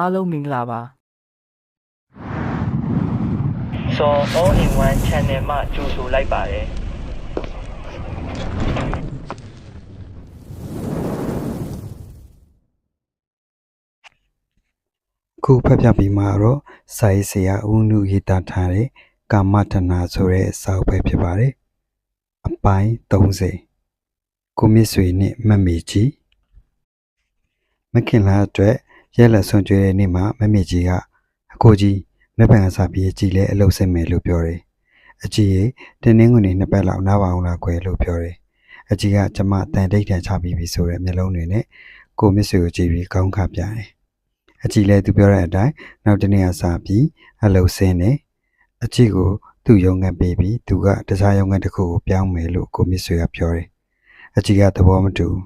အားလုံးမင်္ဂလာပါစော all in one channel မှကြိုဆိုလိုက်ပါတယ်ခုဖတ်ပြပြီးမှတော့စာရေးဆရာဦးနုရေးသားထားတဲ့ကာမတနာဆိုတဲ့စာအုပ်ပဲဖြစ်ပါတယ်အပိုင်း30ကိုမြင့်ဆွေနဲ့မတ်မေကြီးမခင်လာအတွက် ရဲလက်ဆွန်ကျွေးတဲ့နေ့မှာမတ်မေကြီးကအကိုကြီးလက်ပံအစာပြေးကြည်လဲအလုပ်စိတ်မယ်လို့ပြောတယ်အကြီးရေတင်းနှင်းငွေနှစ်ပတ်လောက်နားပါအောင်လားကွယ်လို့ပြောတယ်အကြီးကကျမတန်တိတ်တန်ချပြီးပြီဆိုတဲ့မျက်လုံးတွေနဲ့ကိုမြင့်ဆွေကိုကြည့်ပြီးကောင်းခါပြတယ်အကြည်လဲသူပြောတဲ့အတိုင်းနောက်တစ်နေ့ကစပြီးအလုပ်ဆင်းနေအကြည်ကိုသူ့ရုံငန်းပေးပြီးသူကတခြားရုံငန်းတစ်ခုကိုပြောင်းမယ်လို့ကိုမြင့်ဆွေကပြောတယ်။အကြည်ကသဘောမတူဘူး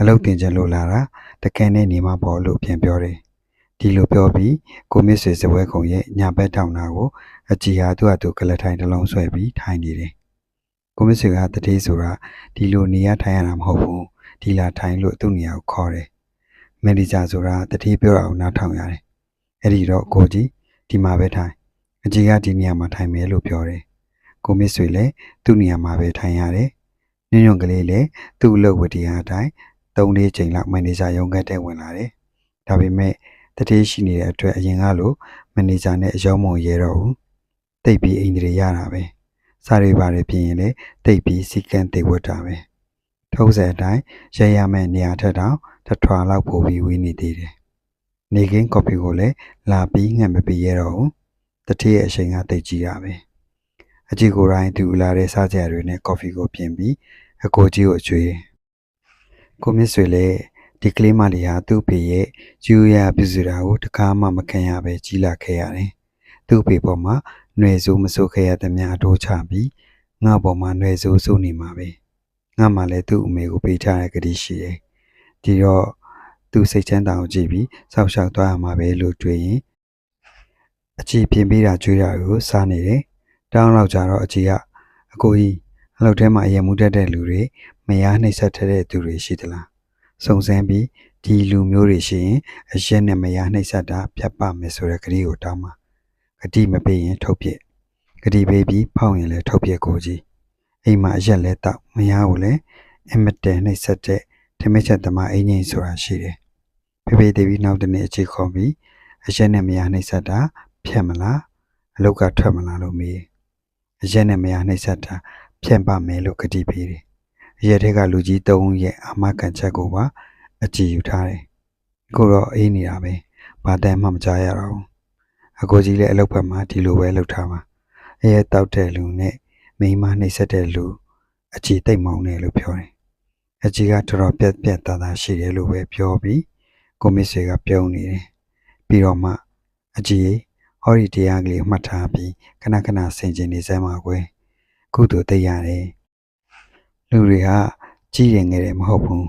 အလုပ်တင်ချင်လို့လာတာ တကယ်နဲ့နေမှာပေါ့လို့ပြန်ပြောတယ်။ဒီလိုပြောပြီးကိုမြင့်ဆွေစပွဲကုံရဲ့ညာဘက်ထောင်နာကိုအကြည်ဟာသူ့အတူကလထိုင်တစ်လုံးဆွဲပြီးထိုင်နေတယ်။ကိုမြင့်ဆွေကတတိဆိုတာဒီလိုနေရထိုင်ရတာမဟုတ်ဘူး။ဒီလာထိုင်လို့သူ့နေရာကိုခေါ်တယ်။မန်နေဂျာဆိုတာတတိပြောတာကိုနားထောင်ရတယ်။အဲ့ဒီတော့ကိုကြီးဒီမှာပဲထိုင်။အကြီးကဒီနေရာမှာထိုင်မယ်လို့ပြောတယ်။ကိုမစ်ဆွေလည်းသူ့နေရာမှာပဲထိုင်ရတယ်။ညွန့်ညွန့်ကလေးလည်းသူ့အလုပ်ဝတ္တရားအတိုင်း ၃လေးချိန်လောက်မန်နေဂျာရုံးကတဲ့ဝင်လာတယ်။ဒါပေမဲ့တတိရှိနေတဲ့အတွက်အရင်ကလိုမန်နေဂျာနဲ့အယောမုံရဲတော့ဘူး။တိတ်ပြီးအိမ်တွေရတာပဲ။စားတွေပါတယ်ပြင်ရင်လည်းတိတ်ပြီးစီကန်းတေဝတ်တာပဲ။ထုံးစံအတိုင်းရရမယ့်နေရာထက်တောင်တစ်ထွာလောက်ပို့ပြီးဝေးနေသေးတယ်။နေကင်းကော်ဖီကိုလည်းလာပြီးငှက်မပေးရတော့ဘူး။တတိရဲ့အချိန်ကတိတ်ကြီးတာပဲ။အကြီးကိုယ်တိုင်းသူလာတဲ့စားကြတွေနဲ့ကော်ဖီကိုပြင်ပြီးအကိုကြီးကိုအကျွေး။ ကိုမြင့်ဆွေလည်းဒီကလေးမလေးဟာသူ့ဖေရဲ့ယူရပြုစုတာကိုတကားမှမခံရပဲကြီးလာခဲ့ရတယ်။သူ့ဖေပေါ်မှာຫນွေစိုးမစိုးခဲ့ရသမျှအတိုးချပြီးငါ့ပေါ်မှာຫນွေစိုးစိုးနေမှာပဲ။ငါမှလည်းသူ့အမေကိုပေးထားတဲ့ကတိရှိတယ်။ ဒီတော့သူစိတ်ချမ်းသာအောင်ကြည့်ပြီးစောက်ရှောက်သွားရမှာပဲလို့တွေးရင်အကြည့်ပြင်ပေးတာကြွေးတာကိုစားနေတယ်။တောင်းလောက်ကြတော့အကြည့်ကအကိုကြီးအလုပ်ထဲမှာအရင်မှုတက်တဲ့လူတွေ မယားနှိပ်စက်ထတဲ့သူတွေရှိသလား။စုံစမ်းပြီးဒီလူမျိုးတွေရှိရင်အရက်နဲ့မယားနှိပ်စက်တာဖြတ်ပါမယ်ဆိုတဲ့ကတိကိုတောင်းပါ။ကတိမပေးရင်ထုတ်ပြစ်။ကတိပေးပြီးဖောက်ရင်လည်းထုတ်ပြစ်ကိုကြီး။အိမ်မှာအရက်လဲတောက်မယားကိုလည်းအမတန်နှိပ်စက်တဲ့ထမင်းချက်သမားအင်းကြီးဆိုတာရှိတယ်။ဖေဖေတေပြီးနောက်တနေ့အခြေခေါ်ပြီးအရက်နဲ့မယားနှိပ်စက်တာဖြတ်မလားအလုတ်ကထွက်မလားလို့မေး။အရက်နဲ့မယားနှိပ်စက်တာဖြတ်ပါမယ်လို့ကတိပေးတယ်။ အရက်တွေကလူကြီး၃ဦးရဲ့အာမခံချက်ကိုပါအကြည့်ယူထားတယ်။အခုတော့အေးနေတာပဲ။ဘာတမ်းမှမကြားရတော့ဘူး။အကိုကြီးလည်းအလုတ်ဘက်မှာဒီလိုပဲလုပ်ထားပါ။အရက်တောက်တဲ့လူနဲ့မိန်းမနှိပ်စက်တဲ့လူအကြည့်တိတ်မောင်းတယ်လို့ပြောတယ်။အကြီးကတော်တော်ပြက်ပြက်သားသားရှိတယ်လို့ပဲပြောပြီးကိုမစ်ဆွေကပြုံးနေတယ်ပြီးတော့မှအကြီးဟောဒီတရားကလေးမှတ်ထားပြီးခဏခဏဆင်ခြင်နေစမ်းပါကွယ်ကုသိုလ်သိရတယ် လူတွေကကြီးရင်ငယ်တယ်မဟုတ်ဘူး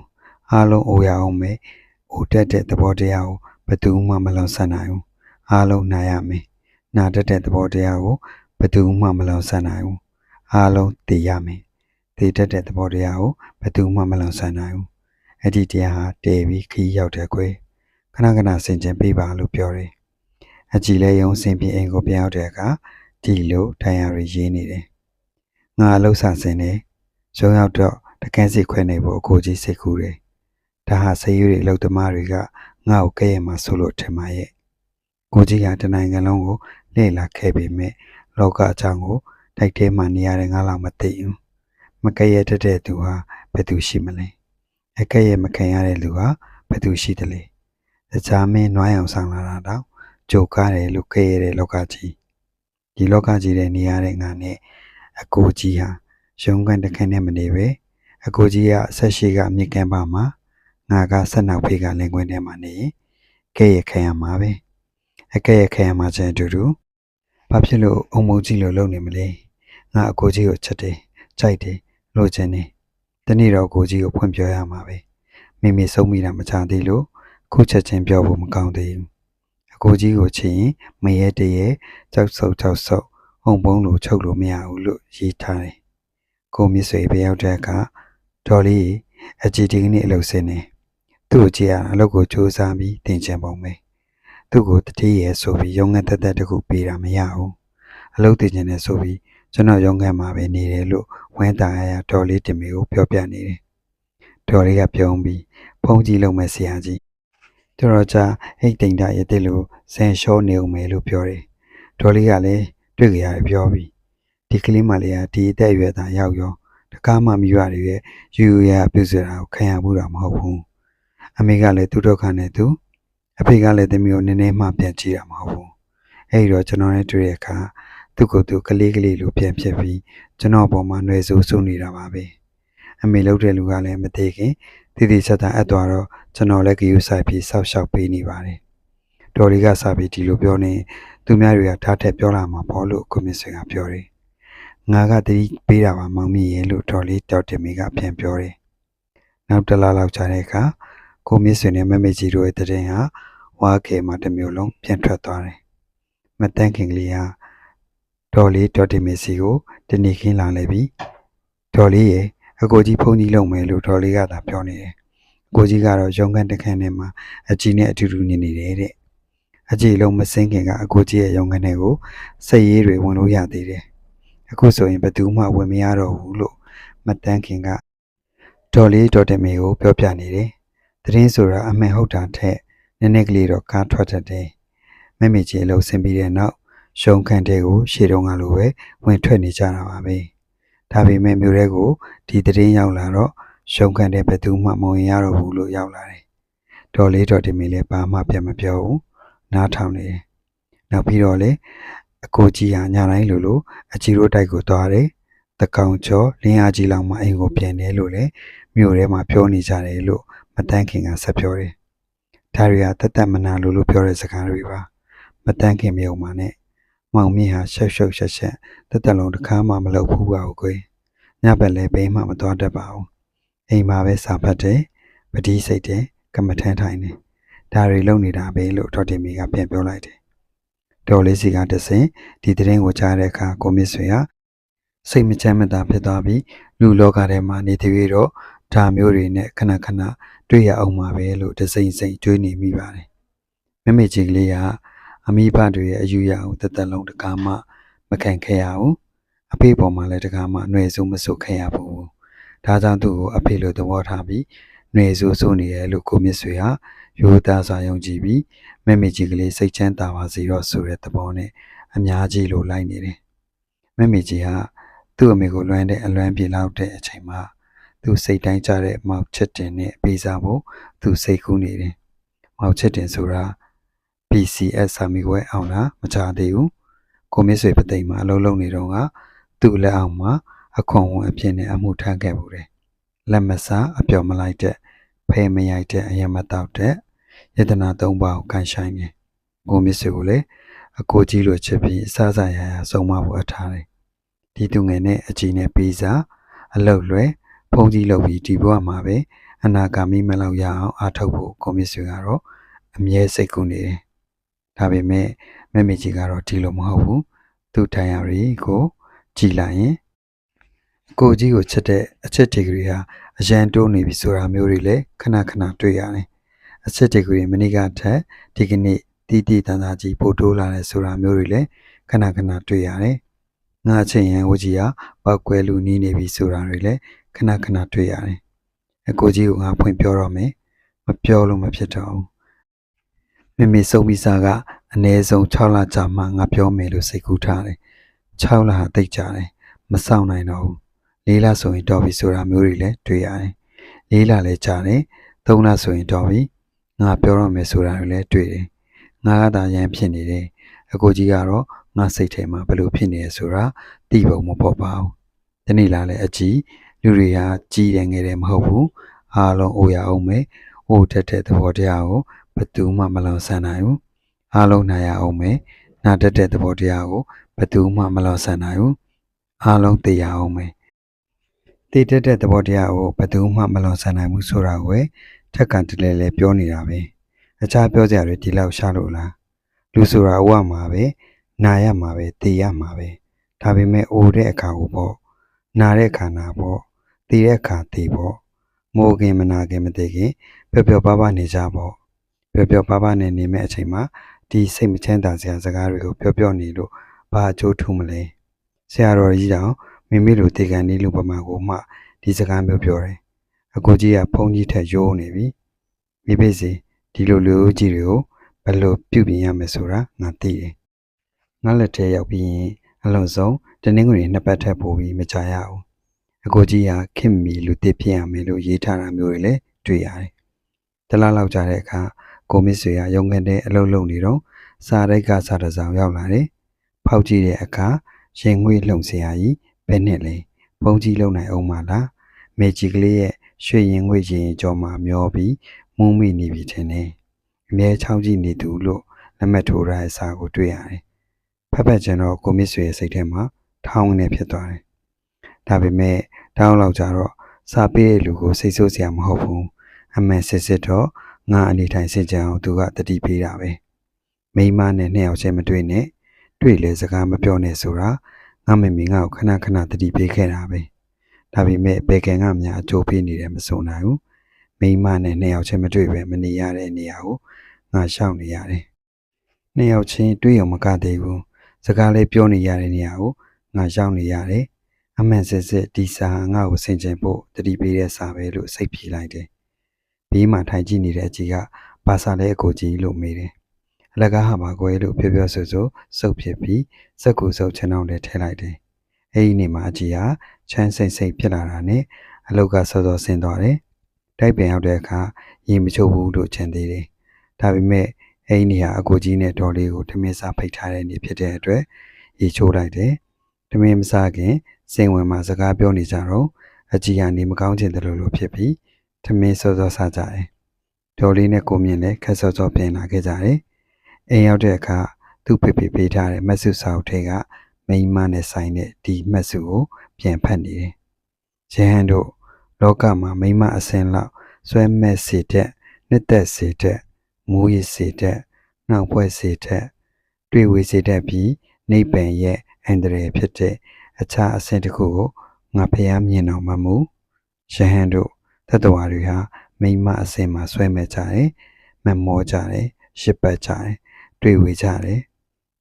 အားလုံးအိုရအောင်ပဲအိုတက်တဲ့သဘောတရားကိုဘယ်သူမှမလွန်ဆန်နိုင်ဘူးအားလုံးနာရမယ်နာတက်တဲ့သဘောတရားကိုဘယ်သူမှမလွန်ဆန်နိုင်ဘူးအားလုံးသိရမယ်တည်တတ်တဲ့သဘောတရားကိုဘယ်သူမှမလွန်ဆန်နိုင်ဘူး။အဲ့ဒီတရားဟာတည်ပြီးခီးရောက်တယ်ကွယ်။ခဏခဏဆင်ခြင်ပေးပါလို့ပြောတယ်။အကြည်လဲယုံစင်ပြီးအိမ်ကိုပြန်ရောက်တဲ့အခါဒီလိုထိုင်ရရရေးနေတယ်။ငါအလုဆဆင်နေ ရုံရောက်တော့တကန်းစီခွဲနေဖို့အကိုကြီးစိတ်ကူးတယ်။ဒါဟာဆေးရွေးအလုပ်သမားတွေကငါ့ကိုကဲ့ရဲ့မှာဆိုလို့ထင်ပါရဲ့။ကိုကြီးကတနိုင်ငံလုံးကိုလှည့်လာခဲ့ပေမဲ့လောကအကြောင်းကိုတိုက်ထဲမှာနေရတဲ့ငါလောက်မသိဘူး။မကဲ့ရဲ့တတ်တဲ့သူဟာဘယ်သူရှိမလဲအကဲ့ရဲ့မခံရတဲ့လူဟာဘယ်သူရှိသလဲတခြားမင်းနွားရောင်ဆောင်လာတာတော့ကြိုကားတယ်လို့ကဲ့ရဲ့တဲ့လောကကြီးဒီလောကကြီးတဲ့နေရတဲ့ငါနဲ့အကိုကြီးဟာ ရုံးကန်တစ်ခန်းနဲ့မနေပဲအကိုကြီးကအဆက်ရှိကမြေကမ်းပါမှာငါကဆက်နောက်ဖေးကလင်ကွင်းထဲမှာနေရင်ကဲ့ရဲ့ခံရမှာပဲအကဲ့ရဲ့ခံရမှာချင်းအတူတူဘာဖြစ်လို့အုံမုံကြီးလိုလုပ်နေမလဲငါအကိုကြီးကိုချက်တယ်ကြိုက်တယ်လို့ခြင်းနေတနေ့တော့ကိုကြီးကိုဖွင့်ပြောရမှာပဲမိမိဆုံးမိတာမချသေးလို့ခုချက်ချင်းပြောဖို့မကောင်းသေးဘူးအကိုကြီးကိုချင်ရင်မရဲတရဲကြောက်ဆုပ်ကြောက်ဆုပ်ဟုန်ပုံးလို့ချုပ်လို့မရဘူးလို့ရေးထားတယ် ကိုမြစ်ဆွေပဲရောက်တဲ့အခါဒေါ်လေးအကြည့်ဒီကနေ့အလုပ်ဆင်းနေသူ့ကိုကြည့်ရအလုပ်ကိုစူးစမ်းပြီးတင်ချင်ပုံပဲသူ့ကိုတတိရဲဆိုပြီးရုံးခန်းတက်တက်တစ်ခုပေးတာမရဘူးအလုပ်တည်ခြင်းနဲ့ဆိုပြီးကျွန်တော်ရုံးခန်းမှာပဲနေတယ်လို့ဝမ်းတာရရဒေါ်လေးတင်မီကိုပြောပြနေတယ်ဒေါ်လေးကပြုံးပြီးဖုန်းကြီးလုံးမဲ့ဆရာကြီးတော်တော်ကြာဟိတ်တိန်တာရတဲ့လို့ဆန်လျှောနေအောင်မယ်လို့ပြောတယ်ဒေါ်လေးကလည်းတွေ့ကြရတယ်ပြောပြီး ဒီကလေးမလေးကဒီအသက်အရွယ်သားရောက်ရောတကားမှမိဘတွေရဲ့ယူယူရရပြုစုတာကိုခံရမှုတာမဟုတ်ဘူးအမေကလည်းသူ့ဒုက္ခနဲ့သူအဖေကလည်းသမီးကိုနည်းနည်းမှပြန်ကြည့်တာမဟုတ်ဘူး။အဲဒီတော့ကျွန်တော်နဲ့တွေ့တဲ့အခါသူ့ကိုယ်သူကလေးကလေးလိုပြန်ဖြစ်ပြီးကျွန်တော်အပေါ်မှာຫນွယ်ဆိုးဆုနေတာပါပဲ။အမေလှုပ်တဲ့လူကလည်းမသေးခင်တည်တည်ချာချာအပ်သွားတော့ကျွန်တော်လည်းဂယူဆိုင်ပြီးဆောက်ရှောက်ပေးနေပါတယ်။ဒေါ်လေးကစပြီးဒီလိုပြောနေသူများတွေကထားထက်ပြောလာမှာပေါ့လို့ကိုမစ်ဆွေကပြောတယ်။ ငါကတတိပေးတာပါမောင်မီရဲ့လို့ဒေါ်လေးတောက်တင်မီကပြန်ပြောတယ်။နောက်တစ်လလောက်ကြာတဲ့အခါကိုမစ်ဆွေနဲ့မမေကြီးတို့ရဲ့တည်င်းဟာဝါကေမှာတစ်မျိုးလုံးပြန်ထွက်သွားတယ်။မတန်းခင်ကလေးဟာဒေါ်လေးဒေါ်တင်မီစီကိုတနေ့ခင်းလာလိုက်ပြီးဒေါ်လေးရဲ့အကိုကြီးဖုန်းကြီးလုံးမယ်လို့ဒေါ်လေးကသာပြောနေတယ်။အကိုကြီးကတော့ရုံကန်တစ်ခန်းထဲမှာအကြီးနဲ့အတူတူနေနေတယ်တဲ့အကြီးလုံးမစင်းခင်ကအကိုကြီးရဲ့ရုံကန်ထဲကိုစိတ်ရေးတွေဝင်လို့ရသေးတယ်။ အခုဆိုရင်ဘယ်သူမှဝင်မရတော့ဘူးလို့မတန်းခင်ကဒေါ်လေးဒေါ်တင်မီကိုပြောပြနေတယ်။သတင်းဆိုတာအမှန်ဟုတ်တာထက်နည်းနည်းကလေးတော့ကားထွက်တတ်တယ်။မမေကြီးအလုပ်ဆင်းပြီးတဲ့နောက်ရှုံခန့်တဲ့ကိုရှေ့တုန်းကလိုပဲဝင်ထွက်နေကြတာပါပဲ။ဒါပေမဲ့မြို့ရဲကိုဒီတရင်ရောက်လာတော့ရှုံခန့်တဲ့ဘယ်သူမှမဝင်ရတော့ဘူးလို့ရောက်လာတယ်။ဒေါ်လေးတော်တင်မီလည်းဘာမှပြန်မပြောဘူး။နားထောင်နေတယ်။နောက်ပြီးတော့လေ အကိုကြီးဟာညတိုင်းလိုလိုအကြီးတို့တိုက်ကိုသွားတယ်။တကောင်ကျော်လင်းအားကြီးလောက်မှအိမ်ကိုပြန်တယ်လို့လေမြို့ထဲမှာပြောနေကြတယ်လို့မတန်းခင်ကဆက်ပြောတယ်။ဒါတွေကတသက်မနာလို့လို့ပြောတဲ့စကားတွေပါမတန်းခင်မြုံပါနဲ့မောင်မြင့်ဟာရှောက်ရှောက်ရှက်ရှက်တသက်လုံးတစ်ခါမှမလုပ်ဘူးပါဘူးကွယ်ညဘက်လည်းဘိမ်းမှမသွားတတ်ပါဘူးအိမ်မှာပဲစာဖတ်တယ်ပတိစိတ်တယ်ကမ္မထမ်းထိုင်တယ်ဒါတွေလုပ်နေတာပဲလို့ဒေါက်တင်မီကပြန်ပြောလိုက်တယ် တော်လေးစီကတဆင်ဒီသတင်းကိုကြားတဲ့အခါကိုမြင့်ဆွေဟာစိတ်မချမ်းမသာဖြစ်သွားပြီးလူလောကထဲမှာနေသေးရတော့ဒါမျိုးတွေနဲ့ခဏခဏတွေ့ရအောင်ပါပဲလို့တစိမ့်စိမ့်တွေးနေမိပါတယ်။မမေကြီးကလေးကအမိဘတွေရဲ့အယူရအောင်တသက်လုံးတကားမှမခံခဲ့ရဘူး။အဖေပေါ်မှာလည်းတကားမှနှွယ်စုမစုခဲ့ရဘူး။ဒါကြောင့်သူ့ကိုအဖေလိုသဘောထားပြီးနှွယ်စုစုနေရလို့ကိုမြင့်ဆွေဟာ ရိုးသားစွာယုံကြည်ပြီးမမေကြီးကလေးစိတ်ချမ်းသာပါစေတော့ဆိုတဲ့သဘောနဲ့အများကြီးလိုလိုက်နေတယ်။မမေကြီးဟာသူ့အမေကိုလွမ်းတဲ့အလွမ်းပြေလောက်တဲ့အချိန်မှာသူစိတ်တိုင်းကြတဲ့မောက်ချစ်တင်နဲ့ပေးစားဖို့သူစိတ်ကူးနေတယ်။မောက်ချစ်တင်ဆိုတာ PCS စာမီဝဲအောင်လားမကြသေးဘူး။ကိုမစ်ဆွေပသိမ်မှာအလုံးလုံးနေတော့ကသူ့လက်အောက်မှာအခွန်ဝင်အဖြစ်နဲ့အမှုထမ်းခဲ့ဘူးတယ်။လက်မစားအပျော်မလိုက်တဲ့ဖဲမရိုက်တဲ့အယံမတောက်တဲ့ ယတနာသုံးပါးကိုကန်ဆိုင်တယ်။ကိုမစ်ဆွေကိုလည်းအကိုကြီးလိုချစ်ပြီးအစားစားရရဆုံးမဖို့အထားတယ်။ဒီသူငယ်နဲ့အကြီးနဲ့ပေးစားအလုတ်လွယ်ဖုန်ကြီးလုပ်ပြီးဒီဘဝမှာပဲအနာဂါမိမလောက်ရအောင်အားထုတ်ဖို့ကွန်မြူဆွေကတော့အမြဲစိတ်ကူးနေတယ်။ဒါပေမဲ့မမေကြီးကတော့ဒီလိုမဟုတ်ဘူး။သူ့တိုင်ရရီကိုကြည်လိုက်ရင်ကိုကြီးကိုချစ်တဲ့အချစ်ဒီဂရီဟာအရန်တိုးနေပြီဆိုတာမျိုးတွေလည်းခဏခဏတွေ့ရတယ်။ အချစ်ဒီဂရီမနေ့ကထက်ဒီကနေ့တီးတီးတန်းသားကြီးပို့တိုးလာတဲ့ဆိုတာမျိုးတွေလည်းခဏခဏတွေ့ရတယ်။ငါချင်းရန်ဝကြီးဟာပောက်ကွဲလူနီးနေပြီဆိုတာတွေလည်းခဏခဏတွေ့ရတယ်။အကိုကြီးကငါဖွင့်ပြောတော့မယ်။မပြောလို့မဖြစ်တော့ဘူး။မိမိစုံပြီးစားကအနည်းဆုံး6လကြာမှငါပြောမယ်လို့စိတ်ကူးထားတယ်။6လဟာတိတ်ကြတယ်။မဆောင်နိုင်တော့ဘူး။၄လဆိုရင်တော်ပြီဆိုတာမျိုးတွေလည်းတွေ့ရတယ်။၄လလည်းကြာတယ်။၃လဆိုရင်တော်ပြီ။ ငါပြောတော့မယ်ဆိုတာတွေလည်းတွေ့တယ်။ငါကသာရန်ဖြစ်နေတယ်။အကိုကြီးကတော့ငါစိတ်ထဲမှာဘယ်လိုဖြစ်နေလဲဆိုတာသိပုံမပေါ်ပါဘူး။ဒီနေ့လာလည်းအကြည့်လူတွေဟာကြီးတယ်ငယ်တယ်မဟုတ်ဘူးအားလုံးအိုရအောင်မယ်အိုတက်တဲ့သဘောတရားကိုဘယ်သူမှမလွန်ဆန်နိုင်ဘူးအားလုံးနိုင်ရအောင်မယ်နာတက်တဲ့သဘောတရားကိုဘယ်သူမှမလွန်ဆန်နိုင်ဘူးအားလုံးသိရအောင်မယ်တည်တက်တဲ့သဘောတရားကိုဘယ်သူမှမလွန်ဆန်နိုင်ဘူးဆိုတာကိုပဲ ထက်ကန်တလဲလဲပြောနေတာပဲအခြားပြောစရာတွေဒီလောက်ရှာလို့လားလူဆိုတာဝတ်မှာပဲနာရမှာပဲသိရမှာပဲဒါပေမဲ့အိုတဲ့အခါကိုပေါ့နာတဲ့ခန္ဓာပေါ့တည်တဲ့ခါတည်ပေါ့မိုးခင်မနာခင်မတည်ခင်ပျော်ပျော်ပါးပါးနေကြပေါ့ပျော်ပျော်ပါးပါးနဲ့နေမဲ့အချိန်မှာဒီစိတ်မချမ်းသာစရာစကားတွေကိုပြောပြောနေလို့ဘာအကျိုးထူးမလဲဆရာတော်ကြီးတောင်မိမိလိုတေကန်ဒီလူပမာကိုမှဒီစကားမျိုးပြောတယ် အကိုကြီးကဘုံကြီးထက်ရိုးနေပြီမိဘစီဒီလိုလူကြီးတွေကိုဘယ်လိုပြုပြင်ရမလဲဆိုတာငါသိတယ်ငါလက်ထဲရောက်ပြီးရင်အလုံးစုံတင်းငွေတွေနှစ်ပတ်ထပ်ပို့ပြီးမကြရဘူးအကိုကြီးကခင်မီလူတစ်ဖြစ်ရမယ်လို့ရေးထားတာမျိုးတွေလည်းတွေ့ရတယ်တလားလောက်ကြတဲ့အခါကိုမစ်ဆွေကရုံငန်းတဲ့အလုပ်လုပ်နေတော့စာရိုက်ကစာတစောင်ရောက်လာတယ်ဖောက်ကြည့်တဲ့အခါရင်ငွေလှုံစရာကြီးဘယ်နဲ့လဲဘုံကြီးလုံနိုင်အောင်မလားမေကြီးကလေးရဲ့ ရွှေရင်ငွေရင်ကြောမှာမျောပြီးမုံမိနေပြီထင်တယ်အမြဲချောင်းကြည့်နေသူလို့လက်မှတ်ထိုးထားတဲ့စာကိုတွေ့ရတယ်ဖက်ဖက်ကျင်တော့ကိုမစ်ဆွေရဲ့စိတ်ထဲမှာထောင်းနေဖြစ်သွားတယ်ဒါပေမဲ့တောင်းလောက်ကြတော့စာပေးတဲ့လူကိုစိတ်ဆိုးစရာမဟုတ်ဘူးအမှန်စစ်စစ်တော့ငါအနေထိုင်စစ်ကြအောင်သူကတတိပေးတာပဲမိန်းမနဲ့နှစ်ယောက်ချင်းမတွေ့နဲ့တွေ့လေစကားမပြောနဲ့ဆိုတာငါမမေငါ့ကိုခဏခဏတတိပေးခဲ့တာပဲ ဒါပေမဲ့ဘေကန်ကများအကျိုးပေးနေတယ်မဆိုနိုင်ဘူးမိန်းမနဲ့နှစ်ယောက်ချင်းမတွေ့ပဲမနေရတဲ့နေရာကိုငါရှောက်နေရတယ်နှစ်ယောက်ချင်းတွေ့ရုံမကသေးဘူးစကားလေးပြောနေရတဲ့နေရာကိုငါရှောက်နေရတယ်အမှန်စစ်စစ်ဒီစာငါ့ကိုဆင်ခြင်ဖို့တတိပေးတဲ့စာပဲလို့စိတ်ပြေးလိုက်တယ်ဘေးမှာထိုင်ကြည့်နေတဲ့အကြီးကဘာစာလဲအကိုကြီးလို့မေးတယ်အလကားဟာပါကွယ်လို့ပြောပြောဆိုဆိုစုပ်ဖြစ်ပြီးစက်ကူစုပ်ချင်အောင်လည်းထည့်လိုက်တယ် အဲဒီနေ့မှာအကြီးကချမ်းစိမ့်စိမ့်ဖြစ်လာတာနဲ့အလုတ်ကစောစောဆင်းသွားတယ်တိုက်ပင်ရောက်တဲ့အခါရေမချိုးဘူးလို့ချင်သေးတယ်ဒါပေမဲ့အဲဒီနေ့ဟာအကိုကြီးနဲ့ဒေါ်လေးကိုထမင်းစားဖိတ်ထားတဲ့နေ့ဖြစ်တဲ့အတွက်ရေချိုးလိုက်တယ်ထမင်းမစားခင်စိန်ဝင်မှာစကားပြောနေကြတော့အကြီးကနေမကောင်းချင်တယ်လို့လို့ဖြစ်ပြီးထမင်းစောစောစားကြတယ်ဒေါ်လေးနဲ့ကိုမြင့်လည်းခက်စောစောပြင်လာခဲ့ကြတယ်အိမ်ရောက်တဲ့အခါသူ့ဖေဖေပေးထားတဲ့မက်ဆုစာအုပ်ထဲက မိန်းမနဲ့ဆိုင်တဲ့ဒီမက်ဆုကို ပြန်ဖတ်နေတယ်။ရဟန်းတို့လောကမှာမိန်းမအစင်လောက်ဆွဲမဲ့စေတဲ့နှစ်သက်စေတဲ့မူရည်စေတဲ့နှောက်ဖွဲ့စေတဲ့တွေ့ဝေစေတဲ့ပြီးနိဗ္ဗာန်ရဲ့အန္တရာယ်ဖြစ်တဲ့အခြားအဆင့်တစ်ခုကိုငါဖျားမြင်တော်မှာမူရဟန်းတို့တတ္တဝါတွေဟာမိန်းမအစင်မှာဆွဲမဲ့ကြတယ်မမောကြတယ်ရှစ်ပတ်ကြတယ်တွေ့ဝေကြတယ်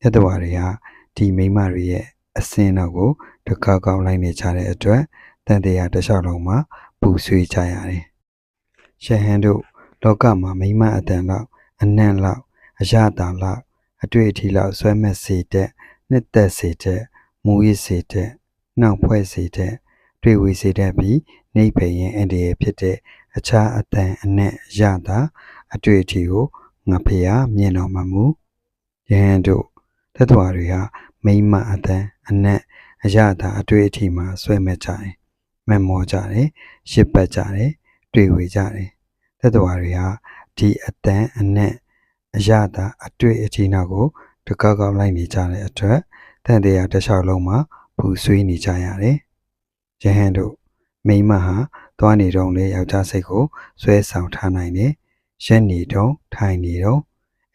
တတ္တဝါတွေဟာ ဒီမိန်းမတွေရဲ့အစင်းတော့ကိုတကောက်ကောက်လိုက်နေကြတဲ့အတွက်တန်တရားတစ်လျှောက်လုံးမှာပူဆွေးကြရတယ်။ရှဟန်တို့လောကမှာမိန်းမအတန်လောက်အနံ့လောက်အရတာလောက်အတွေ့အထိလောက်ဆွဲမဲ့စေတဲ့နှစ်သက်စေတဲ့မူရစ်စေတဲ့နှောက်ဖွဲ့စေတဲ့တွေ့ဝေစေတဲ့ပြီးနေပင်ရင်အန်ဒီရဲ့ဖြစ်တဲ့အခြားအတန်အနက်ရတာအတွေ့အထိကိုငါဖျားမြင်တော်မှာမူယဟန်တို့တတ္တဝါတွေဟာ မိမ့်မအတန်အနက်အရသာအတွေ့အထိမှာဆွဲမဲ့ကြတယ်မမောကြတယ်ရှစ်ပတ်ကြတယ်တွေ့ဝေကြတယ်တတ္တဝါတွေဟာဒီအတန်အနက်အရသာအတွေ့အထိနောက်ကိုတကောက်ကောက်လိုက်နေကြတဲ့အတွက်တန်တရားတစ်လျှောက်လုံးမှာပူဆွေးနေကြရတယ်ယဟန်တို့မိမဟာသွားနေတော့လေယောက်ျားစိတ်ကိုဆွဲဆောင်ထားနိုင်တယ်ရက်နေတော့ထိုင်နေတော့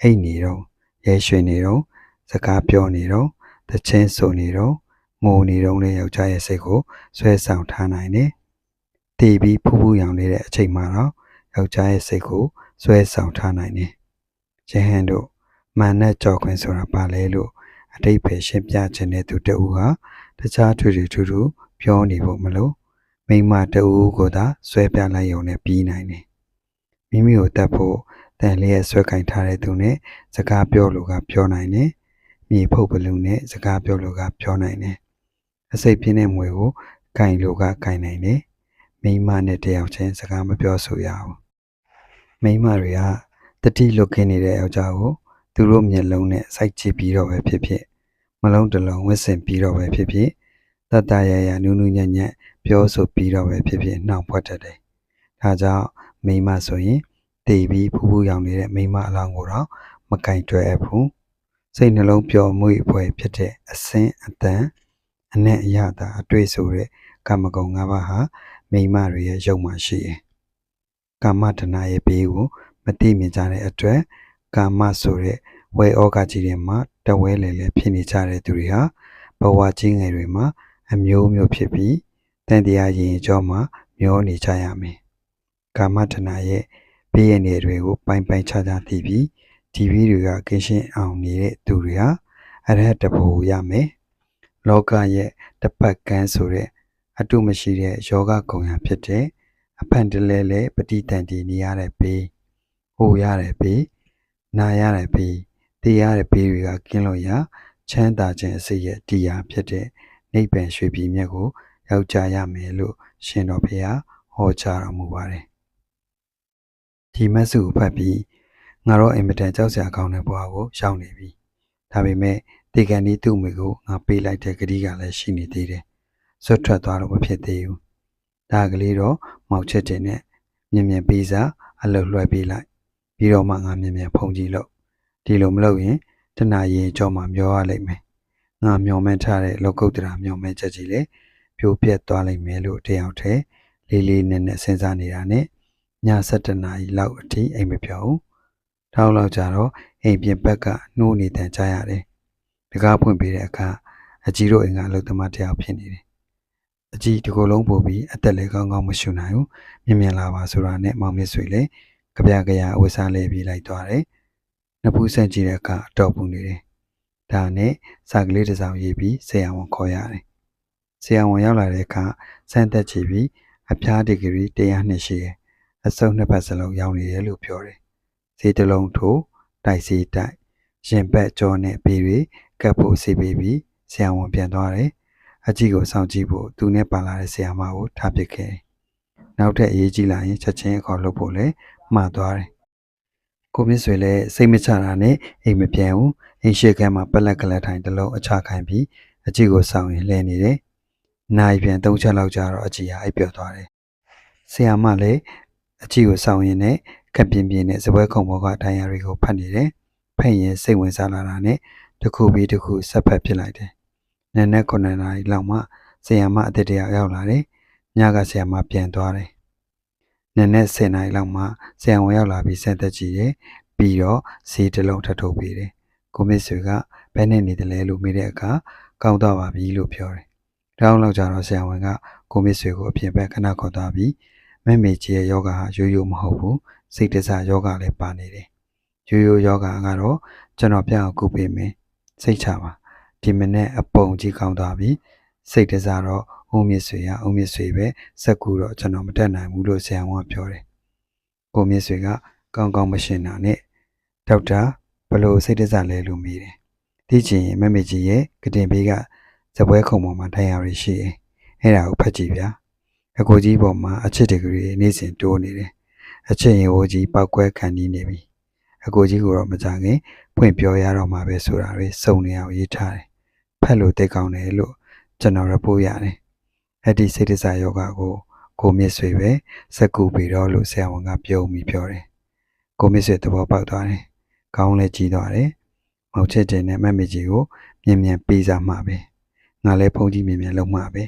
အိတ်နေတော့ရဲရွှေနေတော့စကားပြောနေတော့ တချင်းဆိုနေတော့ငိုနေတော့လေယောက်ျားရဲ့စိတ်ကိုဆွဲဆောင်ထားနိုင်တယ်။တည်ပြီးဖူးဖူးရောင်နေတဲ့အချိန်မှာတော့ယောက်ျားရဲ့စိတ်ကိုဆွဲဆောင်ထားနိုင်တယ်။ယဟန်တို့မာနကြော်ခွင်ဆိုတာပါလဲလို့အတိတ်ပဲရှင်းပြခြင်းတဲ့သူတဦးဟာတခြားထွေထွေထူးထူးပြောနေဖို့မလို့မိမတဦးကိုသာဆွဲပြလိုက်ရုံနဲ့ပြီးနိုင်တယ်။မိမိကိုတတ်ဖို့တန်လျက်ဆွဲကင်ထားတဲ့သူနဲ့စကားပြောလို့ကပြောနိုင်တယ်။ မြေဖုတ်ပလူနဲ့စကားပြောလို့ကပြောနိုင်တယ်။အစိတ်ပြင်းတဲ့မွေကိုကင်လို့ကကင်နိုင်တယ်။မိန်းမနဲ့တယောက်ချင်းစကားမပြောဆိုရဘူး။မိန်းမတွေကတတိလွတ်ခင်းနေတဲ့ယောက်ျားကိုသူတို့မျက်လုံးနဲ့စိုက်ကြည့်ပြီးတော့ပဲဖြစ်ဖြစ်မလုံးတစ်လုံးဝစ်စင်ပြီးတော့ပဲဖြစ်ဖြစ်တတ်တရရနူးနူးညံ့ညံ့ပြောဆိုပြီးတော့ပဲဖြစ်ဖြစ်နှောင်ဖွက်တတ်တယ်။ဒါကြောင့်မိန်းမဆိုရင်တည်ပြီးဖူးဖူးရောင်နေတဲ့မိန်းမအလောင်းကိုတော့မကင်တွယ်ဘူး စိတ်နှလုံးပျော်မွေ့ဖွယ်ဖြစ်တဲ့အစင်းအတန်အနဲ့အရသာအတွေ့ဆိုတဲ့ကာမဂုဏ်၅ပါးဟာမိန်းမတွေရဲ့ရုပ်မှာရှိတယ်။ကာမတဏရဲ့ဘေးကိုမသိမြင်ကြတဲ့အတွက်ကာမဆိုတဲ့ဝေဩဃကြီးတွေမှာတဝဲလေလေဖြစ်နေကြတဲ့သူတွေဟာဘဝကြီးငယ်တွေမှာအမျိုးမျိုးဖြစ်ပြီးတန်တရားရင်ကြောမှာမျောနေကြရမယ်။ကာမတဏရဲ့ဘေးရည်တွေကို ပိုင်ပိုင်ခြားခြားသိပြီး ဒီဗီတွေကကင်းရှင်းအောင်နေတဲ့သူတွေဟာအရဟတဖို့ရမယ်လောကရဲ့တစ်ပတ်ကန်းဆိုတဲ့အတုမရှိတဲ့ယောဂကုံရဖြစ်တဲ့အဖန်တလဲလဲပဋိတန်တည်နေရတဲ့ဘေးဟိုရတဲ့ဘေးနာရတဲ့ဘေးတေးရတဲ့ဘေးတွေကကင်းလို့ရချမ်းသာခြင်းအစိတ်ရဲ့တရားဖြစ်တဲ့နိဗ္ဗာန်ရွှေပြည်မြတ်ကိုရောက်ကြရမယ်လို့ရှင်တော်ဘုရားဟောကြားတော်မူပါတယ်ဒီမက်စုကိုဖတ်ပြီး ငါတော့အင်မတန်ကြောက်စရာကောင်းတဲ့ဘဝကိုရောက်နေပြီဒါပေမဲ့တေကန်ဒီသူ့မိကိုငါပေးလိုက်တဲ့ဂတိကလည်းရှိနေသေးတယ်ဆွတ်ထွက်သွားတော့မဖြစ်သေးဘူးဒါကလေးတော့မောက်ချက်တင်နဲ့မြင်မြင်ပေးစားအလုတ်လွှဲပေးလိုက်ပြီးတော့မှငါမြင်မြင်ဖုန်ကြည့်လို့ဒီလိုမလုပ်ရင်တနာရင်ကြောမှမျောရလိမ့်မယ်ငါမျောမဲထားတဲ့လောကုတ္တရာမျောမဲချက်ကြီးလေပြိုပြက်သွားလိမ့်မယ်လို့တယောက်တည်းလေးလေးနက်နက်စဉ်းစားနေတာနဲ့ည7နာရီလောက်အထိအိမ်မပြောင်းဘူး ထောက်လောက်ကြတော့အိမ်ပြင်ဘက်ကနှိုးနေတန်ကြရတယ်တကားဖွင့်ပေးတဲ့အခါအကြီးတို့အိမ်ကအလုပ်သမားတယောက်ဖြစ်နေတယ်အကြီးဒီကိုယ်လုံးပို့ပြီးအသက်လည်းကောင်းကောင်းမရှူနိုင်ဘူးမြင်မြင်လာပါဆိုတာနဲ့မောင်မြတ်ဆွေလည်းကြပြကြရအဝတ်စားလဲပြီးလိုက်သွားတယ်နှစ်ဖူးဆက်ကြည့်တဲ့အခါအတော်ပူနေတယ်ဒါနဲ့စာကလေးတစ်စောင်ရေးပြီးဆရာဝန်ခေါ်ရတယ်ဆရာဝန်ရောက်လာတဲ့အခါစမ်းသက်ကြည့်ပြီးအဖျားဒီဂရီ100နှစ်ရှိတယ်အစုံနှစ်ပတ်စလုံးရောက်နေတယ်လို့ပြောတယ် ဈေးတစ်လုံးထိုးတိုက်စီတိုက်ရင်ဘက်ကြောနဲ့ဘေးတွေကပ်ဖို့စီပေးပြီးဆရာဝန်ပြန်သွားတယ်အကြီးကိုစောင့်ကြည့်ဖို့သူနဲ့ပါလာတဲ့ဆရာမကိုထားပစ်ခဲ့တယ်နောက်ထပ်အရေးကြီးလာရင်ချက်ချင်းအခေါ်လုပ်ဖို့လည်းမှားသွားတယ်ကိုမင်းဆွေလည်းစိတ်မချတာနဲ့အိမ်မပြန်ဘူးအိမ်ရှိခန်းမှာပလက်ကလက်ထိုင်တစ်လုံးအချခိုင်းပြီးအကြီးကိုစောင့်ရင်လဲနေတယ်နိုင်ပြန်သုံးချက်လောက်ကြာတော့အကြီးဟာအိပ်ပျော်သွားတယ်ဆရာမလည်းအကြီးကိုစောင့်ရင်နဲ့ ခက်ပြင်းပြင်းနဲ့စပွဲခုံဘောကဒိုင်ယာတွေကိုဖတ်နေတယ်ဖတ်ရင်စိတ်ဝင်စားလာတာနဲ့တစ်ခုပြီးတစ်ခုဆက်ဖက်ဖြစ်လိုက်တယ်နန်းနဲ့9နာရီလောက်မှဆရာမအစ်တယောက်ရောက်လာတယ်ညကဆရာမပြန်သွားတယ်နန်းနဲ့10နာရီလောက်မှဆရာဝန်ရောက်လာပြီးဆက်သက်ကြည့်တယ်ပြီးတော့ဈေးတစ်လုံးထပ်ထုတ်ပေးတယ်ကိုမစ်ဆွေကဘယ်နဲ့နေတယ်လဲလို့မေးတဲ့အခါကောင်းတော့ပါပြီလို့ပြောတယ်တောင်းလောက်ကြတော့ဆရာဝန်ကကိုမစ်ဆွေကိုအပြင်ဘက်ခဏခေါ်သွားပြီးမမေကြီးရဲ့ယောဂဟာရိုးရိုးမဟုတ်ဘူး စိတ်တစားယောဂလည်းပါနေတယ်ရိုးရိုးယောဂကတော့ကျွန်တော်ပြန်အောင်ကုပေးမယ်စိတ်ချပါဒီမနေ့အပုံကြီးကောင်းသွားပြီစိတ်တစားတော့ဦးမြင့်ဆွေရဦးမြင့်ဆွေပဲစက်ကူတော့ကျွန်တော်မတက်နိုင်ဘူးလို့ဆရာဝန်ကပြောတယ်ကိုမြင့်ဆွေကကောင်းကောင်းမရှင်းတာနဲ့ဒေါက်တာဘလို့စိတ်တစားလဲလို့မေးတယ်ဒီချင်းမမေကြီးရဲ့ကတင်ဘေးကဇပွဲခုံပေါ်မှာထိုင်ရရရှိတယ်အဲ့ဒါကိုဖတ်ကြည့်ဗျာအကိုကြီးပေါ်မှာအချစ်တကူတွေနေ့စဉ်တိုးနေတယ် အချစ်ရင်ဟိုကြီးပောက်ကွဲခံနေနေပြီအကိုကြီးကိုတော့မကြခင်ဖွင့်ပြောရတော့မှာပဲဆိုတာတွေစုံနေအောင်ရေးထားတယ်ဖတ်လို့တိတ်ကောင်းတယ်လို့ကျွန်တော်ရပို့ရတယ်အဲ့ဒီစိတ်တစားယောဂကိုကိုမြင့်ဆွေပဲစက်ကူပြီးတော့လို့ဆရာဝန်ကပြောပြီးပြောတယ်ကိုမြင့်ဆွေသဘောပေါက်သွားတယ်ခေါင်းလည်းကြီးသွားတယ်မောက်ချက်တင်နဲ့မက်မကြီးကိုမြင်မြန်ပေးစားမှာပဲငါလည်းဖုန်းကြီးမြင်မြန်လုံးမှာပဲ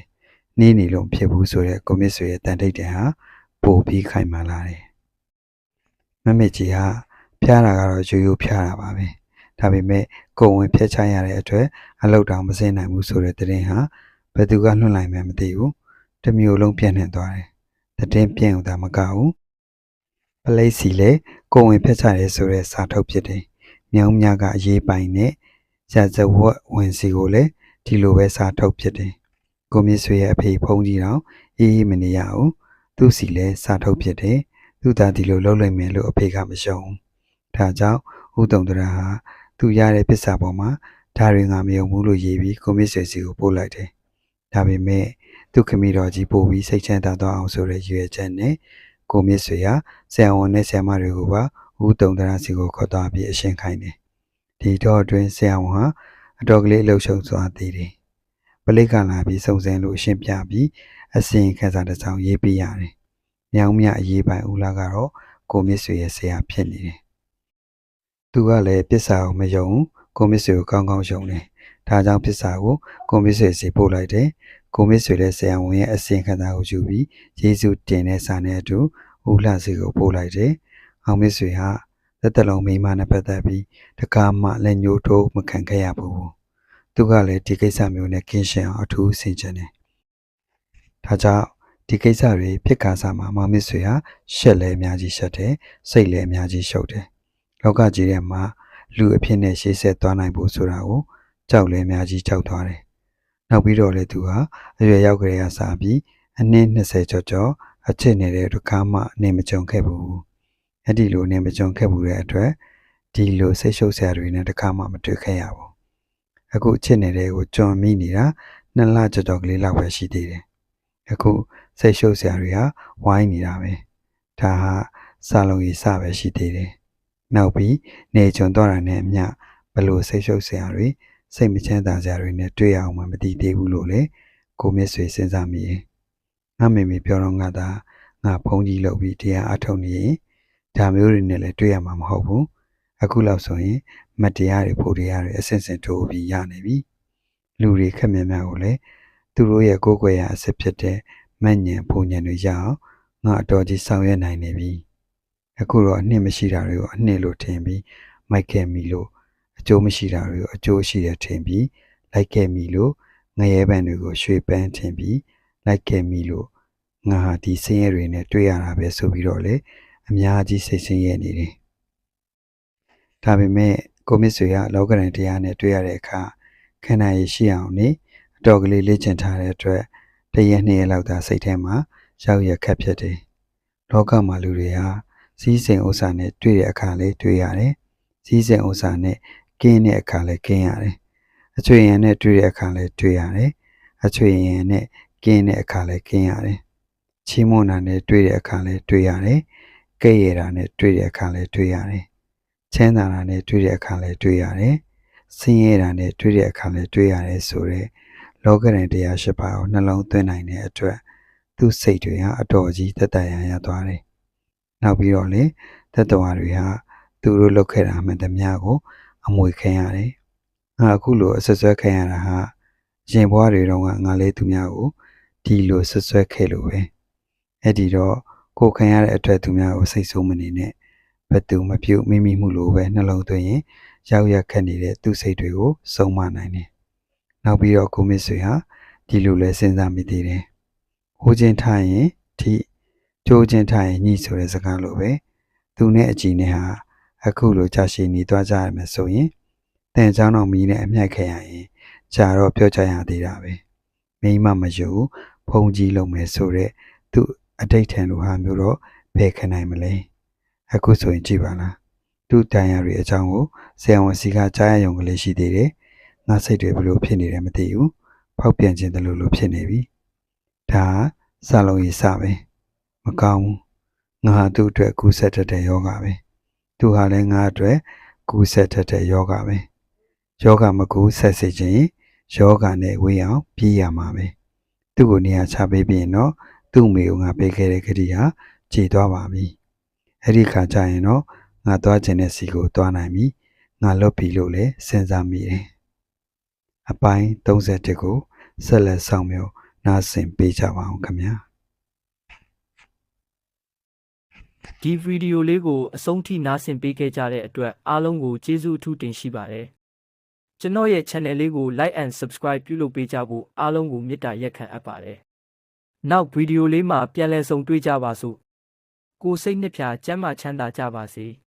နေနေလို့ဖြစ်ဘူးဆိုတော့ကိုမြင့်ဆွေရဲ့တန်ထိတ်တယ်ဟာပို့ပြီးခိုင်မာလာတယ် မက်မကြီးဟာဖျားတာကတော့ရိုးရိုးဖျားတာပါပဲဒါပေမဲ့ကိုယ်ဝင်ဖျက်ချရတဲ့အတွက်အလောက်တောင်မစင်းနိုင်ဘူးဆိုတဲ့တဲ့ဟာဘယ်သူကလွှင့်လိုက်မှမသိဘူးတစ်မျိုးလုံးပြန့်နှံ့သွားတယ်တဲ့ပြန့်ဦးတာမကဘူးပလိစီလေကိုယ်ဝင်ဖျက်ချရဲဆိုတဲ့စာထုတ်ဖြစ်တယ်မြောင်းမြကအရေးပိုင်နဲ့ဇက်ဇဝတ်ဝင်စီကိုလည်းဒီလိုပဲစာထုတ်ဖြစ်တယ်ကိုမြင့်ဆွေရဲ့အဖေဖုံးကြီးတော့အေးအေးမနေရဘူးသူ့စီလဲစာထုတ်ဖြစ်တယ် သူ့သားဒီလိုလုပ်လိုက်မယ်လို့အဖေကမရှုံဘူးဒါကြောင့်ဦးတုံတရာဟာသူရတဲ့ပစ္စပေါ်မှာဒါတွေငါမယုံဘူးလို့ရေးပြီးကိုမစ်ဆွေစီကိုပို့လိုက်တယ်။ဒါပေမဲ့သူခမီတော်ကြီးပို့ပြီးစိတ်ချမ်းသာသွားအောင်ဆိုတဲ့ရည်ရွယ်ချက်နဲ့ကိုမစ်ဆွေဟာဆရာဝန်နဲ့ဆရာမတွေကိုပါဦးတုံတရာစီကိုခေါ်သွားပြီးအရှင်းခိုင်းတယ်။ဒီတော့အတွင်းဆရာဝန်ဟာအတော်ကလေးလှုပ်ရှုံသွားသေးတယ်။ပလိကလာပြီးစုံစမ်းလို့အရှင်းပြပြီးအစင်ခန်းစာတစ်စောင်ရေးပေးရတယ်။ ညောင်မြအရေးပိုင်ဦးလာကတော့ကိုမစ်ဆွေရဲ့ဆရာဖြစ်နေတယ်။သူကလည်းပစ္စာကိုမယုံကိုမစ်ဆွေကိုကောင်းကောင်းယုံတယ်။ဒါကြောင့်ပစ္စာကိုကိုမစ်ဆွေစီပို့လိုက်တယ်။ကိုမစ်ဆွေလည်းဆရာဝန်ရဲ့အစင်ခန်းစာကိုယူပြီးယေရှုတင်တဲ့စာနဲ့အတူဦးလှစီကိုပို့လိုက်တယ်။အောင်မစ်ဆွေဟာသက်တလုံးမိန်းမနဲ့ပတ်သက်ပြီးတကားမှလက်ညှိုးထိုးမခံခဲ့ရဘူး။သူကလည်းဒီကိစ္စမျိုးနဲ့ကင်းရှင်းအောင်အထူးဆင်ခြင်တယ်။ဒါကြောင့် ဒီကိစ္စတွေဖြစ်ကားစားမှာမမစ်ဆွေဟာရှက်လဲအများကြီးရှက်တယ်စိတ်လဲအများကြီးရှုပ်တယ်လောကကြီးထဲမှာလူအဖြစ်နဲ့ရှေ့ဆက်သွားနိုင်ဖို့ဆိုတာကိုကြောက်လဲအများကြီးကြောက်သွားတယ်။နောက်ပြီးတော့လေသူဟာအရွယ်ရောက်ကြတဲ့ကစားပြီးအနည်း20ကျော်ကျော်အချစ်နေတဲ့တကားမှနေမကြုံခဲ့ဘူး။အဲ့ဒီလိုနေမကြုံခဲ့ဘူးတဲ့အတွက်ဒီလိုစိတ်ရှုပ်စရာတွေနဲ့တကားမှမတွေ့ခဲ့ရဘူး။အခုအချစ်နေတဲ့ကိုကြုံမိနေတာနှစ်လကျော်ကျော်ကလေးလောက်ပဲရှိသေးတယ်။အခု စိတ်ရှုပ်စရာတွေဟာဝိုင်းနေတာပဲ။ဒါဟာစာလုံးကြီးစပဲရှိသေးတယ်။နောက်ပြီးနေကြုံတော့တာနဲ့အမျှဘလို့စိတ်ရှုပ်စရာတွေစိတ်မချမ်းသာစရာတွေနဲ့တွေ့ရအောင်မှမသိသေးဘူးလို့လေကိုမြင့်ဆွေစဉ်းစားမိရင်ငါမေမေပြောတော့ငါသာငါဖုန်းကြီးလုပ်ပြီးတရားအထုတ်နေရင်ဒါမျိုးတွေနဲ့လည်းတွေ့ရမှာမဟုတ်ဘူးအခုလောက်ဆိုရင်မတရားတွေဖို့တရားတွေအစင်စင်ထိုးပြီးရနေပြီလူတွေခက်မြများကိုလည်းသူတို့ရဲ့ကိုယ်ကွယ်ရာအစစ်ဖြစ်တဲ့ မညံဖုန်ညံတွေရအောင်ငါအတော်ကြီးဆောင်ရွက်နိုင်နေပြီအခုတော့အနှစ်မရှိတာတွေကိုအနှစ်လို့ထင်ပြီးမိုက်ခဲ့မိလို့အကျိုးမရှိတာတွေကိုအကျိုးရှိတယ်ထင်ပြီးလိုက်ခဲ့မိလို့ငရဲပန်တွေကိုရွှေပန်းထင်ပြီးလိုက်ခဲ့မိလို့ငါဟာဒီဆင်းရဲတွေနဲ့တွေ့ရတာပဲဆိုပြီးတော့လေအများကြီးစိတ်ဆင်းရဲနေတယ်။ဒါပေမဲ့ကိုမစ်ဆွေကလောကရန်တရားနဲ့တွေ့ရတဲ့အခါခန္ဓာရည်ရှိအောင်နေအတော်ကလေးလေ့ကျင့်ထားတဲ့အတွက် တရက်နှစ်ရက်လောက်သာစိတ်ထဲမှာရောက်ရခက်ဖြစ်တယ်။လောကမှာလူတွေဟာစီးစိမ်ဥစ္စာနဲ့တွေ့တဲ့အခါလေးတွေ့ရတယ်။စီးစိမ်ဥစ္စာနဲ့ကင်းတဲ့အခါလဲကင်းရတယ်။အချွေရံနဲ့တွေ့တဲ့အခါလဲတွေ့ရတယ်။အချွေရံနဲ့ကင်းတဲ့အခါလဲကင်းရတယ်။ချီးမွမ်းတာနဲ့တွေ့တဲ့အခါလဲတွေ့ရတယ်။ကဲ့ရဲ့တာနဲ့တွေ့တဲ့အခါလဲတွေ့ရတယ်။ချမ်းသာတာနဲ့တွေ့တဲ့အခါလဲတွေ့ရတယ်။ဆင်းရဲတာနဲ့တွေ့တဲ့အခါလဲတွေ့ရတယ်ဆိုတော့ လောကရန်တရားရှိပါကိုနှလုံးသွင်းနိုင်တဲ့အတွက်သူ့စိတ်တွေဟာအတော်ကြီးတက်တရရသွားတယ်။နောက်ပြီးတော့လေသက်တော်တွေဟာသူတို့လုပ်ခဲ့တာမှန်သမျှကိုအမွေခံရတယ်။ငါအခုလိုအဆက်ဆွဲခံရတာဟာရင်ဘွားတွေတော့ငါလေးသူများကိုဒီလိုဆက်ဆွဲခဲ့လို့ပဲ။အဲ့ဒီတော့ကိုခံရတဲ့အတွက်သူများကိုစိတ်ဆိုးမနေနဲ့ဘယ်သူမပြုတ်မိမိမှုလိုပဲနှလုံးသွင်းရင်ရောက်ရခက်နေတဲ့သူ့စိတ်တွေကိုစုံမနိုင်တယ်။ နောက်ပြီးတော့ကိုမစ်ဆွေဟာဒီလိုလဲစဉ်းစားမိသေးတယ်။ဟိုးချင်းထားရင်ထိကြိုးချင်းထားရင်ညှိဆိုတဲ့စကားလိုပဲသူနဲ့အကြည်နဲ့ဟာအခုလိုကြာရှည်နေသွားကြရမယ်ဆိုရင်တန်ချောင်းတော်မီးနဲ့အမြတ်ခဲရရင်ဂျာတော့ပြောကြရသေးတာပဲမိမမယူဖုန်ကြီးလုံးမယ်ဆိုတော့သူအတိတ်ထံလိုဟာမျိုးတော့ဘယ်ခနိုင်မလဲအခုဆိုရင်ကြည့်ပါလားသူတန်ရတွေအကြောင်းကိုဆရာဝန်စီကကြားရရုံကလေးရှိသေးတယ် ငါစိတ်တွေဘလို့ဖြစ်နေတယ်မသိဘူးဖောက်ပြန်ခြင်းတလို့လို့ဖြစ်နေပြီဒါစလုံးရေးစပဲမကောင်းဘူးငါဟာသူ့အတွက်ကူးဆက်တတ်တဲ့ယောဂပဲသူဟာလည်းငါအတွက်ကူးဆက်တတ်တဲ့ယောဂပဲယောဂမကူးဆက်စေခြင်းယောဂနဲ့ဝေးအောင်ပြေးရမှာပဲသူ့ကိုနေရာချပေးပြီးရင်တော့သူ့မိကိုငါပေးခဲ့တဲ့ခရီးဟာခြေသွားပါပြီအဲ့ဒီခါကျရင်တော့ငါသွားခြင်းတဲ့စီကိုသွားနိုင်ပြီငါလွတ်ပြီလို့လည်းစဉ်းစားမိတယ် အပိုင်း31ကိုဆက်လက်ဆောင်မျိုးနားဆင်ပေးကြပါအောင်ခင်ဗျာဒီဗီဒီယိုလေးကိုအဆုံးထိနားဆင်ပေးခဲ့ကြတဲ့အတွက်အားလုံးကိုကျေးဇူးအထူးတင်ရှိပါတယ်။ကျွန်တော်ရဲ့ channel လေးကို like and subscribe ပြုလုပ်ပေးကြဖို့အားလုံးကိုမေတ္တာရက်ခံအပ်ပါတယ်။နောက်ဗီဒီယိုလေးမှာပြန်လည်ဆုံတွေ့ကြပါစို့။ကိုယ်စိတ်နှစ်ဖြာကျမ်းမာချမ်းသာကြပါစေ။